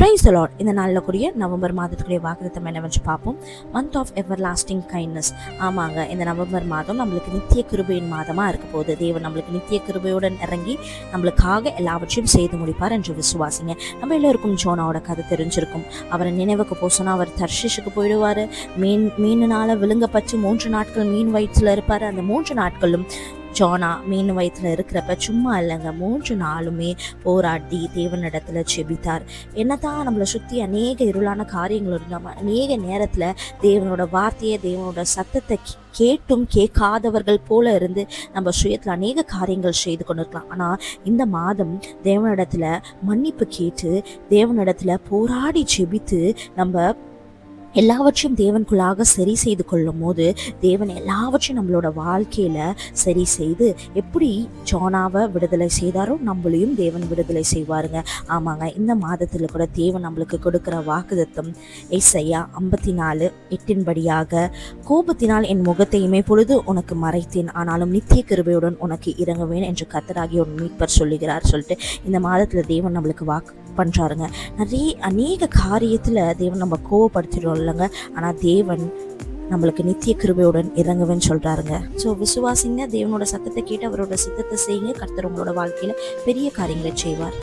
Price allot இந்த நாளில் கூடிய நவம்பர் மாதத்துக்குரிய வாக்குத்தம் என்னவென்று பார்ப்போம். Month of everlasting kindness ஆமாங்க இந்த நவம்பர் மாதம் நம்மளுக்கு நித்திய கிருபையின் மாதமாக இருக்க போகுது. தேவன் நம்மளுக்கு நித்திய கிருபையுடன் இறங்கி நம்மளுக்காக எல்லாவற்றையும் செய்து முடிப்பார் என்று விசுவாசிங்க. நம்ம எல்லோருக்கும் ஜோனாவோட கதை தெரிஞ்சிருக்கும். அவரை நினைவுக்கு போசோன்னா அவர் தர்ஷிஷுக்கு போயிடுவார். மீன் மீனினால விழுங்கப்பட்டு மூன்று நாட்கள் மீன் வயிற்றில் இருப்பார். அந்த மூன்று நாட்களும் ஜோனா மீன் வயிற்றுல இருக்கிறப்ப சும்மா இல்லைங்க. மூன்று நாளுமே போராடி தேவனிடத்தில் செபித்தார். என்னதான் நம்மளை சுற்றி அநேக இருளான காரியங்கள் இருந்தால் அநேக நேரத்தில் தேவனோட வார்த்தையை தேவனோட சத்தத்தை கேட்டும் கேட்காதவர்கள் போல இருந்து நம்ம சுயத்தில் அநேக காரியங்கள் செய்து கொண்டிருக்கலாம். ஆனால் இந்த மாதம் தேவனிடத்தில் மன்னிப்பு கேட்டு தேவனிடத்தில் போராடி செபித்து நம்ம எல்லாவற்றையும் தேவனுக்குள்ளாக சரி செய்து கொள்ளும் போது தேவன் எல்லாவற்றையும் நம்மளோட வாழ்க்கையில சரி செய்து எப்படி ஜோனாவை விடுதலை செய்தாரோ நம்மளையும் தேவன் விடுதலை செய்வாருங்க. ஆமாங்க இந்த மாதத்தில் கூட தேவன் நம்மளுக்கு கொடுக்குற வாக்குதத்தம் ஏசையா ஐம்பத்தி நாலு எட்டின்படியாக கோபத்தினால் என் முகத்தையுமே பொழுது உனக்கு மறைத்தேன் ஆனாலும் நித்திய கிருபையுடன் உனக்கு இறங்குவேன் என்று கத்தராகி ஒரு மீட்பர் சொல்லுகிறார் சொல்லிட்டு இந்த மாதத்தில் தேவன் நம்மளுக்கு வாக்கு பண்ணுறாருங்க நிறைய அநேக காரியத்தில் தேவன் நம்ம கோவப்படுத்திடும் இல்லைங்க. ஆனால் தேவன் நம்மளுக்கு நித்திய கிருபையுடன் இறங்குவேன்னு சொல்கிறாருங்க ஸோ விசுவாசிங்க தேவனோட சத்தத்தை கேட்டு அவரோட சித்தத்தை செய்யுங்க. கர்த்தர் உங்களோட வாழ்க்கையில் பெரிய காரியங்களை செய்வார்.